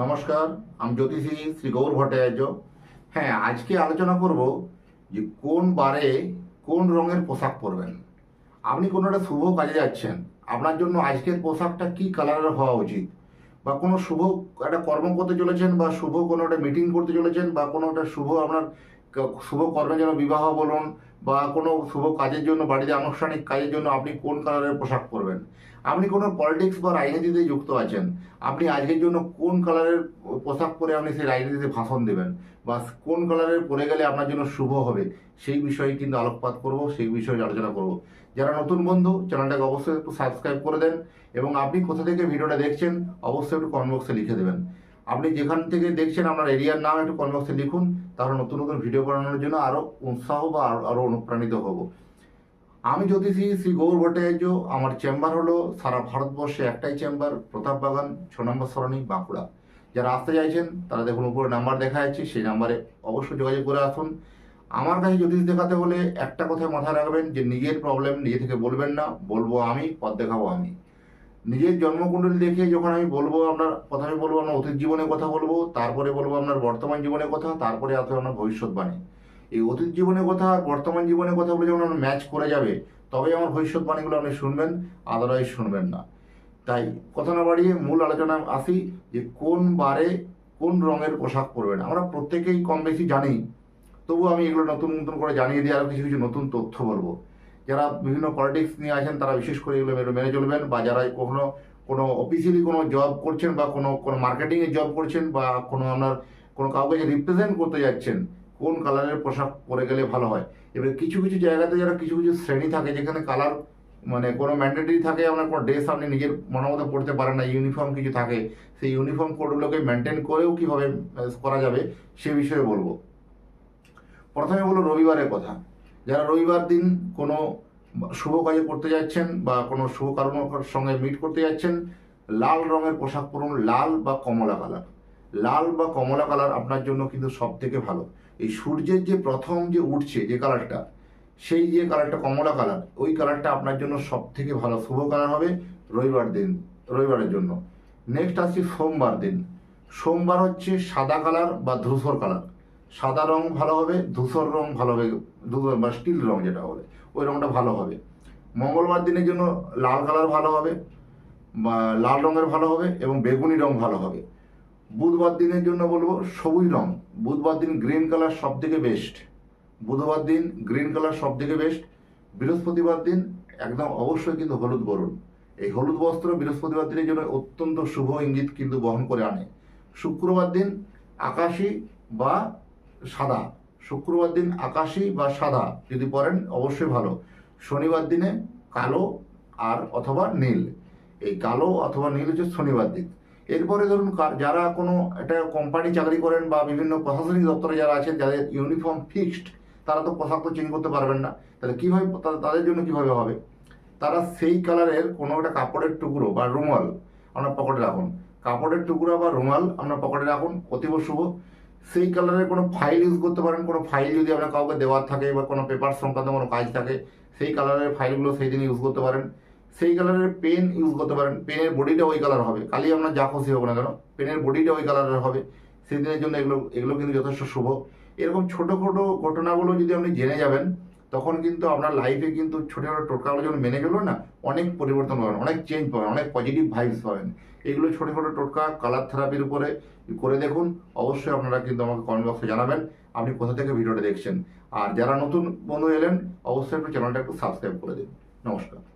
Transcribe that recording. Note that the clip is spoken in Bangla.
নমস্কার, আমি জ্যোতিষী শ্রী গৌর ভট্টাচার্য। হ্যাঁ আজকে আলোচনা করব যে কোন বারে কোন রঙের পোশাক পরবেন। আপনি কোনো একটা শুভ কাজে যাচ্ছেন, আপনার জন্য আজকের পোশাকটা কি কালারের হওয়া উচিত? বা কোনো শুভ একটা কর্ম করতে চলেছেন বা শুভ কোনো একটা মিটিং করতে চলেছেন বা কোনো একটা শুভ আপনার শুভ কর্মের জন্য বিবাহ বলুন বা কোনো শুভ কাজের জন্য, বাড়িতে আনুষ্ঠানিক কাজের জন্য আপনি কোন কালারের পোশাক পরবেন? আপনি কোনো পলিটিক্স বা রাজনীতিতে যুক্ত আছেন, আপনি আজকের জন্য কোন কালারের পোশাক পরে আপনি সেই রাজনীতিতে ভাষণ দেবেন বা কোন কালারের পরে গেলে আপনার জন্য শুভ হবে, সেই বিষয়ে কিন্তু আলোকপাত করব, সেই বিষয়ে আলোচনা করব। যারা নতুন বন্ধু, চ্যানেলটাকে অবশ্যই একটু সাবস্ক্রাইব করে দেন এবং আপনি কোথা থেকে ভিডিওটা দেখছেন, অবশ্যই একটু কমেন্ট বক্সে লিখে দেবেন। আপনি যেখান থেকে দেখছেন আপনার এরিয়ার নাম একটু কমেন্ট বক্সে লিখুন, তাহলে নতুন নতুন ভিডিও বানানোর জন্য আরও উৎসাহ বা আরও- অনুপ্রাণিত হব। আমি জ্যোতিষী শ্রী গৌর ভট্টাচার্য, আমার চেম্বার হলো সারা ভারতবর্ষে একটাই চেম্বার প্রতাপ বাগান, ছ নম্বর সরণি, বাঁকুড়া। যারা আসতে চাইছেন, তারা দেখুন উপরে নাম্বার দেখা যাচ্ছে, সেই নাম্বারে অবশ্যই যোগাযোগ করে আসুন। আমার কাছে জ্যোতিষ দেখাতে হলে একটা কথা মাথায় রাখবেন, যে নিজের প্রবলেম নিজে থেকে বলবেন না, বলব আমি, পথ দেখাবো আমি। নিজের জন্মকুণ্ডলী দেখে যখন আমি বলব আপনার প্রথমে বলব আপনার অতীত জীবনের কথা বলব, তারপরে বলব আপনার বর্তমান জীবনের কথা, তারপরে আসবে আপনার ভবিষ্যৎবাণী। এই অতীত জীবনের কথা বর্তমান জীবনের কথা বলে যখন আপনার ম্যাচ করে যাবে তবে আমার ভবিষ্যৎবাণীগুলো আপনি শুনবেন আদারওয়াইজ শুনবেন না। তাই কথা না বাড়িয়ে মূল আলোচনায় আসি যে কোন বারে কোন রঙের পোশাক পরবেন। আমরা প্রত্যেকেই কম বেশি জানি তবু আমি এগুলো নতুন নতুন করে জানিয়ে দিয়ে আরও কিছু কিছু নতুন তথ্য বলব। যারা বিভিন্ন পলিটিক্স নিয়ে আছেন, তারা বিশেষ করে এগুলো মেনে- চলবেন বা যারা কখনো কোনো অফিসিয়ালি কোনো জব করছেন বা কোনো কোনো মার্কেটিংয়ে জব করছেন বা কোনো আপনার কোনো কাউকে যে রিপ্রেজেন্ট করতে যাচ্ছেন, কোন কালারের পোশাক পরে গেলে ভালো হয়? এবার কিছু কিছু জায়গাতে যারা কিছু কিছু শ্রেণি থাকে, যেখানে কালার মানে কোনো ম্যান্ডেটরি থাকে, আপনার কোনো ড্রেস আপনি নিজের মনের মতো পড়তে পারেন না ইউনিফর্ম কিছু থাকে, সেই ইউনিফর্ম কোডগুলোকে মেনটেন করেও কীভাবে করা যাবে, সে বিষয়ে বলব। প্রথমে বলো রবিবারের কথা। যারা রবিবার দিন কোনো শুভ কাজে করতে যাচ্ছেন বা কোনো শুভ কারণের সঙ্গে মিট করতে যাচ্ছেন, লাল রঙের পোশাক পরুন, লাল বা কমলা কালার। লাল বা কমলা কালার আপনার জন্য কিন্তু সব থেকে ভালো। এই সূর্যের যে প্রথম যে উঠছে যে কালারটা, সেই যে কালারটা কমলা কালার, ওই কালারটা আপনার জন্য সব থেকে ভালো শুভ কালার হবে রবিবার দিন, রবিবারের জন্য। নেক্সট আসছি সোমবার দিন। সোমবার হচ্ছে সাদা কালার বা ধূসর কালার। সাদা রং ভালো হবে, ধূসর রং ভালো হবে, ধূসর বা স্টিল রং যেটা বলে ওই রংটা ভালো হবে। মঙ্গলবার দিনের জন্য লাল কালার ভালো হবে, বা লাল রঙের ভালো হবে এবং বেগুনি রং ভালো হবে। বুধবার দিনের জন্য বলব সবুজ রং, বুধবার দিন গ্রিন কালার সব থেকে বেস্ট বুধবার দিন গ্রিন কালার সব থেকে বেস্ট বৃহস্পতিবার দিন একদম অবশ্যই কিন্তু হলুদ বরুণ। এই হলুদ বস্ত্র বৃহস্পতিবার দিনের জন্য অত্যন্ত শুভ ইঙ্গিত কিন্তু বহন করে আনে। শুক্রবার দিন আকাশি বা সাদা। শুক্রবার দিন আকাশি বা সাদা, যদি পরেন অবশ্যই ভালো। শনিবার দিনে কালো আর অথবা নীল। এই কালো অথবা নীল হচ্ছে শনিবার দিন। এরপরে ধরুন যারা কোনো একটা কোম্পানি চাকরি করেন বা বিভিন্ন প্রশাসনিক দপ্তরে যারা আছেন, যাদের ইউনিফর্ম ফিক্সড তারা তো পোশাক তো চেঞ্জ করতে পারবেন না। তাহলে কীভাবে তাদের জন্য কীভাবে হবে? তারা সেই কালারের কোনো একটা কাপড়ের টুকরো বা রুমাল আপনার পকেটে রাখুন। কাপড়ের টুকরো বা রুমাল আপনার পকেটে রাখুন। অতীব শুভ। সেই কালারের কোনো ফাইল ইউজ করতে পারেন, কোনো ফাইল যদি আপনার কাউকে দেওয়ার থাকে বা কোনো পেপার সংক্রান্ত কোনো কাজ থাকে, সেই কালারের ফাইলগুলো সেই দিন ইউজ করতে পারেন। সেই কালারের পেন ইউজ করতে পারেন। পেনের বডিটা ওই কালার হবে। কালি আপনার যা খুশি হোক না কেন পেনের বডিটা ওই কালারের হবে। সেই দিনের জন্য এগুলো এগুলো কিন্তু যথেষ্ট শুভ। এরকম ছোটো ছোটো ঘটনাগুলো যদি আপনি জেনে যাবেন তখন কিন্তু আপনার লাইফে কিন্তু ছোটো ছোটো টোটকাগুলো যখন মেনে গেলো না, অনেক পরিবর্তন পাবেন, অনেক চেঞ্জ পাবেন, অনেক পজিটিভ ভাইবস পাবেন। এগুলো ছোটো ছোটো টোটকা কালার থেরাপির উপরে করে দেখুন, অবশ্যই আপনারা কিন্তু আমাকে কমেন্ট বক্সে জানাবেন, আপনি কোথা থেকে ভিডিওটা দেখছেন। আর যারা নতুন বন্ধু এলেন, অবশ্যই একটু চ্যানেলটা একটু সাবস্ক্রাইব করে দিন। নমস্কার।